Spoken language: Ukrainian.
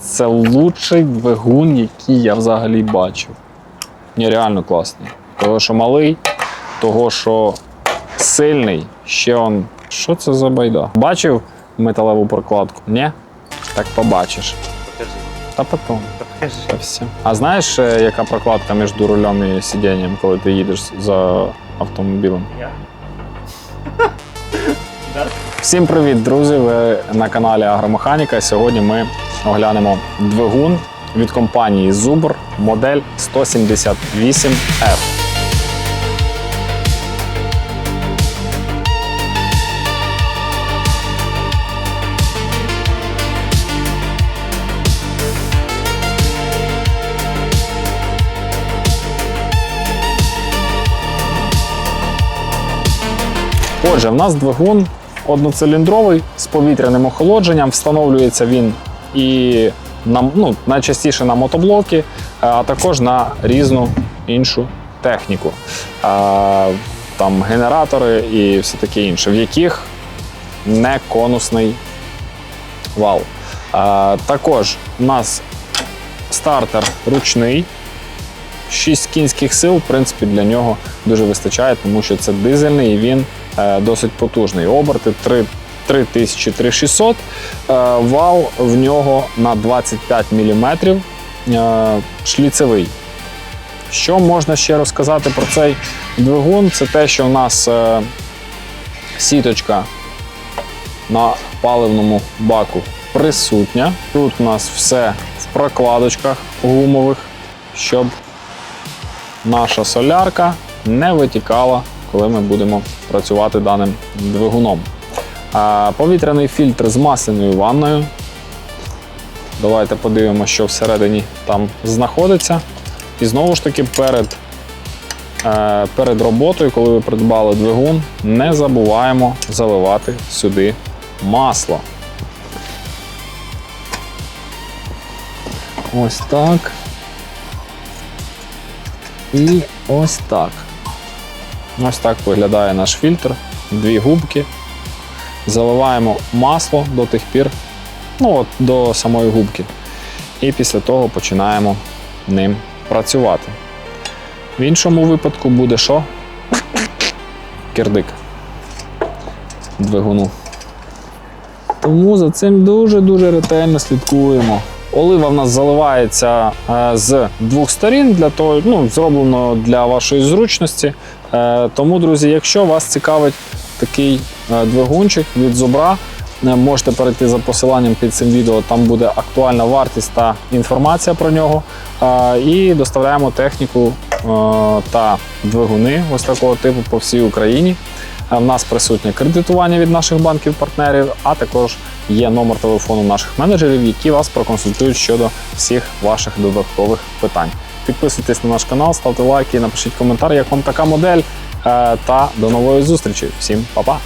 Це лучший двигун, який я взагалі бачив. Ні, реально класний. Того, що малий, того, що сильний, ще он. Що це за байда? Бачив металеву прокладку? Ні? Так побачиш. Покажи. Та потім. Покажи. Та все. А знаєш, е, яка прокладка між рулем і сидінням, коли ти їдеш за автомобілем? Я. Всім привіт, друзі! Ви на каналі Агромеханіка. Сьогодні ми оглянемо двигун від компанії Zubr модель 178F. Отже, в нас двигун одноциліндровий з повітряним охолодженням. Встановлюється він і на, ну, найчастіше на мотоблоки, а також на різну іншу техніку. А, Там генератори і все таке інше, в яких не конусний вал. А, Також у нас стартер ручний. 6 кінських сил, в принципі, для нього дуже вистачає, тому що це дизельний і він е, досить потужний. Оберти 3 3300, е, вал в нього на 25 мм е, шліцевий. Що можна ще розказати про цей двигун? Це те, що у нас е, сіточка на паливному баку присутня. Тут у нас все в прокладочках гумових, щоб наша солярка не витікала, коли ми будемо працювати даним двигуном. Повітряний фільтр з масляною ванною. Давайте подивимося, що всередині там знаходиться. І знову ж таки, перед, е, перед роботою, коли ви придбали двигун, не забуваємо заливати сюди масло. Ось так. І ось так. Ось так виглядає наш фільтр. Дві губки. Заливаємо масло до тих пір, ну от до самої губки. І після того починаємо ним працювати. В іншому випадку буде що? Кирдик двигуну. Тому за цим дуже-дуже ретельно слідкуємо. Олива в нас заливається е, з двох сторін, для того, ну, зроблено для вашої зручності. Е, Тому, друзі, якщо вас цікавить такий е, двигунчик від зубра, е, можете перейти за посиланням під цим відео. Там буде актуальна вартість та інформація про нього. Е, І доставляємо техніку та двигуни ось такого типу по всій Україні. В нас присутнє кредитування від наших банків-партнерів, а також є номер телефону наших менеджерів, які вас проконсультують щодо всіх ваших додаткових питань. Підписуйтесь на наш канал, ставте лайки, напишіть коментар, як вам така модель. Е, Та до нової зустрічі. Всім па-па!